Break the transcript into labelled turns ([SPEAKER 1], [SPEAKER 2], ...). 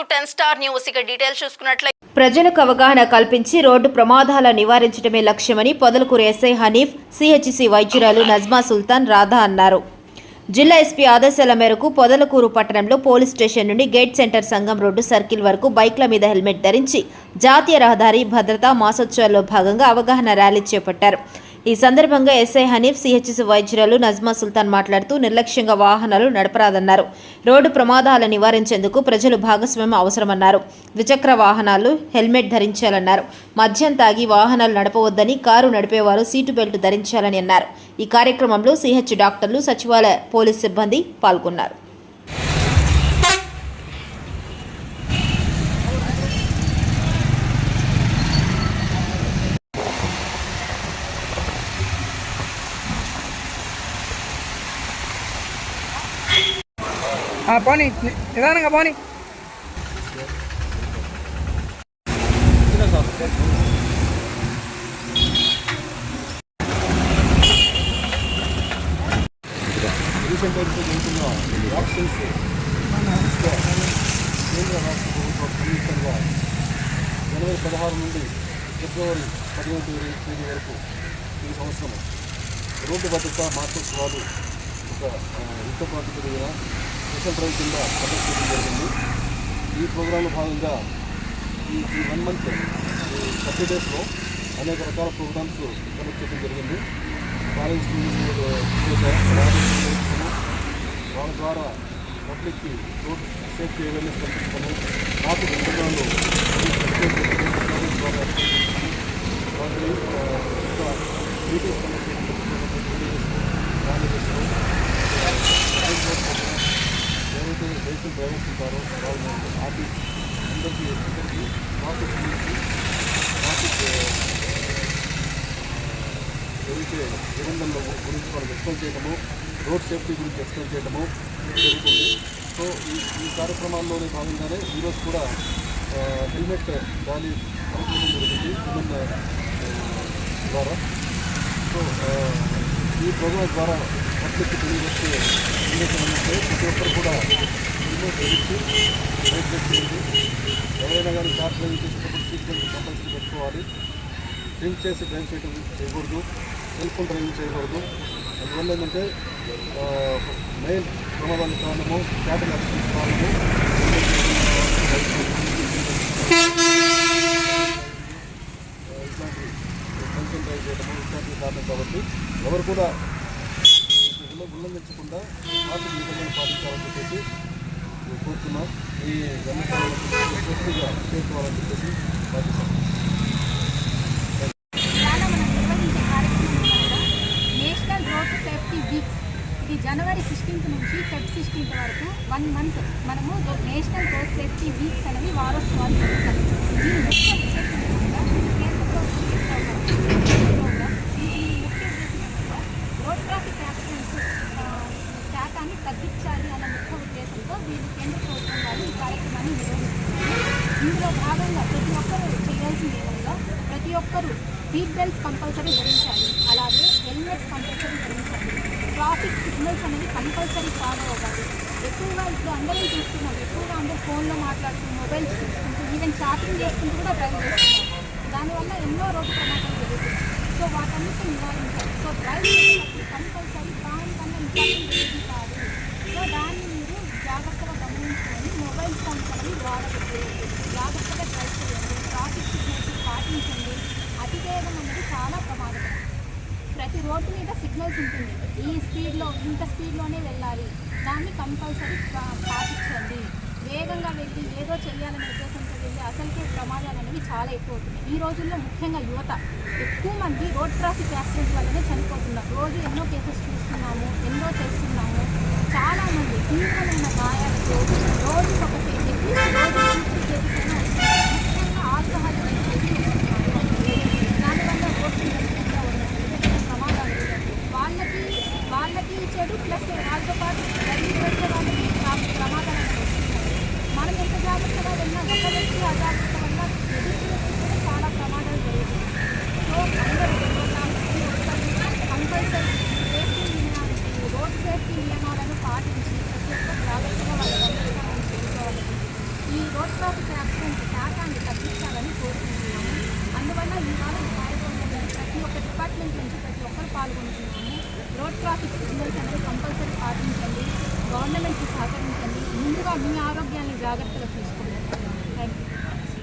[SPEAKER 1] To ten star news. ఇక details చూసుకున్నట్లయితే
[SPEAKER 2] ప్రజలకు అవగాహన కల్పించి రోడ్డు ప్రమాదాల నివారించడమే లక్ష్యమని పొదలకూరు ఎస్ఐ హనీఫ్ సిహెచ్సి వైద్యురాలు నజ్మా సుల్తాన్ రాధా అన్నారు. జిల్లా ఎస్పీ ఆదేశాల మేరకు పొదలకూరు పట్టణంలో పోలీస్ స్టేషన్ నుండి గేట్ సెంటర్ సంఘం రోడ్డు సర్కిల్ వరకు బైక్ల మీద హెల్మెట్ ధరించి జాతీయ రహదారి భద్రతా మాసోత్సవాల్లో భాగంగా అవగాహన ర్యాలీ చేపట్టారు. ఈ సందర్భంగా ఎస్ఐ హనీఫ్ సిహెచ్సి వైద్యురాలు నజ్మా సుల్తాన్ మాట్లాడుతూ నిర్లక్ష్యంగా వాహనాలు నడపరాదన్నారు. రోడ్డు ప్రమాదాల నివారించేందుకు ప్రజలు భాగస్వామ్యం అవసరమన్నారు. ద్విచక్ర వాహనాలు హెల్మెట్ ధరించాలన్నారు. మద్యం తాగి వాహనాలు నడపవద్దని కారు నడిపేవారు సీటు బెల్ట్ ధరించాలని అన్నారు. ఈ కార్యక్రమంలో సిహెచ్ డాక్టర్లు సచివాలయ పోలీస్ సిబ్బంది పాల్గొన్నారు.
[SPEAKER 3] పోనీ. నిదానంగా పోనీ.
[SPEAKER 4] జనవరి పదహారు నుండి ఫిబ్రవరి పదిహేను తేదీ వరకు ఈ సంవత్సరం రోడ్డు భద్రత మాతృత్వాలు ఒక యుద్ధ ప్రాతిపదికన మీద డ్రైవ్ కింద కండక్ట్ చేయడం జరిగింది. ఈ ప్రోగ్రాంలో భాగంగా ఈ ఈ వన్ మంత్ థర్టీ డేస్లో అనేక రకాల ప్రోగ్రామ్స్ కండక్ట్ చేయడం జరిగింది. కాలేజ్ స్టూడెంట్స్ వాళ్ళ ద్వారా పబ్లిక్కి రోడ్ సేఫ్టీ అవేర్నెస్ కల్పించడము ట్రాఫిక్ నిబంధనలు ద్వారా. వాటిని మీటింగ్స్ ఉంటారో గవర్నమెంట్ ఆఫీస్ అందరికీ అందరికీ ట్రాఫిక్ గురించి ట్రాఫిక్ జరిగే నిబంధనల గురించి వాళ్ళకి ఎక్స్ప్లెయిన్ చేయడము రోడ్ సేఫ్టీ గురించి ఎక్స్ప్లెయిన్ చేయడము జరుగుతుంది. సో ఈ ఈ కార్యక్రమాల్లోనే భాగంగానే ఈరోజు కూడా హెల్మెట్ ర్యాలీ కార్యక్రమం జరిగింది విమెన్ ద్వారా. సో ఈ ప్రోగ్రాం ద్వారా పబ్లిక్ తెలియజేస్తే ప్రతి ఒక్కరు కూడా హెల్మెట్ ధరించి బైక్ ఎవరైనా కానీ కార్ డ్రైవింగ్ చేసేటప్పుడు సీట్ బెల్ట్ కంపల్సరీ పెట్టుకోవాలి. డ్రింక్ చేసి డ్రైవ్ చేయడం చేయకూడదు. సెల్ ఫోన్ డ్రైవింగ్ చేయకూడదు. అందువల్ల ఏంటంటే మెయిన్ ప్రమాదానికి కారణము క్యాటల్ యాక్సిడెంట్ కారణము. ఆ, చేయడము ఇట్లాంటివి కారణం కాబట్టి ఎవరు కూడా ఉల్లంఘించకుండా ట్రాఫిక్ నిబంధనలు పాటించాలని చెప్పేసి కోరుతున్నాం ఈ పూర్తిగా చేరుకోవాలని చెప్పేసి
[SPEAKER 5] కార్యక్రమం నేషనల్ రోడ్ సేఫ్టీ వీక్స్. ఇది జనవరి సిక్స్టీన్త్ నుంచి ఫెబ్ సిక్స్టీన్త్ వరకు వన్ మంత్ మనము నేషనల్ రోడ్ సేఫ్టీ వీక్స్ అనేవి వారోత్సవాలు జరుపుతాం దీని ముఖ్య ఉద్దేశం రోడ్ ట్రాఫిక్ యాక్సిడెంట్స్ శాతాన్ని తగ్గించాలి అన్న ముఖ్య ఉద్దేశంతో దీని కేంద్ర ప్రభుత్వం వారు ఈ కార్యక్రమాన్ని నిర్వహిస్తున్నారు. ఇందులో భాగంగా ప్రతి ఒక్కరూ చేయాల్సింది ఏమనగా ప్రతి ఒక్కరూ సీట్ బెల్ట్స్ కంపల్సరీ ధరించాలి. అలాగే హెల్మెట్స్ కంపల్సరీ ధరించాలి. ట్రాఫిక్ సిగ్నల్స్ అనేది కంపల్సరీ ఫాలో అవ్వాలి. ఎక్కువగా ఇప్పుడు అందరం చూస్తున్నాం. ఎక్కువగా అందరూ ఫోన్లో మాట్లాడుతూ మొబైల్స్ చూసుకుంటూ ఈవెన్ చాటింగ్ చేసుకుంటూ కూడా డ్రైవ్ చేస్తున్నారు. దానివల్ల ఎన్నో రోడ్డు ప్రమాదాలు జరుగుతున్నాయి సో వాటన్నిటి నివారించాలి. సో డ్రైవ్ కంపల్సరీ ప్రాణం కన్నా ఇంపార్టెంట్ ఏది కాదు సో దాన్ని మీరు జాగ్రత్తగా గమనించుకొని మొబైల్ ఫోన్స్ అనేవి వాడకూడదు జాగ్రత్తగా డ్రైవ్ చేయండి ట్రాఫిక్ సిగ్నల్స్ పాటించండి అతివేగం అనేది చాలా ప్రమాదకరం ప్రతి రోడ్డు మీద సిగ్నల్స్ ఉంటుంది. ఈ స్పీడ్లో ఇంత స్పీడ్లోనే వెళ్ళాలి. దాన్ని కంపల్సరీ పాటించండి. వేగంగా వెళ్ళి ఏదో చేయాలనే ఉద్దేశంతో వెళ్ళి అసలుకే ప్రమాదాలు అనేవి చాలా ఎక్కువ అవుతున్నాయి ఈ రోజుల్లో ముఖ్యంగా యువత. ఎక్కువ మంది రోడ్ ట్రాఫిక్ యాక్సిడెంట్ వల్లనే చనిపోతున్నారు. రోజు ఎన్నో కేసెస్ చూస్తున్నాము ఎన్నో చేస్తున్నాము. చాలామంది తీవ్రమైన గాయాలతో రోజు ఒకటి అట్లీస్ట్ రోజు టూ కేసెస్ అయినా వస్తున్నాయి ముఖ్యంగా ఆల్కహాల్ డ్రింక్ చేసి వస్తున్నారు దానివల్ల రోడ్స్ కూడా ఉన్నాయి ప్రమాదాలు వాళ్ళకి వాళ్ళకి చెడు ప్లస్ వాళ్ళతో పాటు డ్రైవింగ్ చేసే వాళ్ళకి ప్ర- ప్రమాదాలు అనేవి వస్తున్నాయి మనం ఎంత జాగ్రత్తగా వెళ్ళినా ఒక వ్యక్తి అజాగ్రత్త వల్ల ఎదుటి వ్యక్తి కూడా చాలా ప్రమాదాలు జరుగుతున్నాయి సో అందరూ కంపల్సరీ సేఫ్టీ నియమాలు రోడ్ సేఫ్టీ నియమాలను పాటించి ప్రతి ఒక్క జాగ్రత్తగా వాళ్ళ గమ్యస్థానాన్ని చేరుకోవాలని ఈ రోడ్ గవర్నమెంట్ నుంచి ప్రతి ఒక్కరు పాల్గొంటున్నాము. రోడ్ ట్రాఫిక్ సిగ్నల్స్ అనేవి కంపల్సరీ పాటించండి. గవర్నమెంట్కి సహకరించండి. ముందుగా మీ ఆరోగ్యాన్ని జాగ్రత్తగా చూసుకోండి.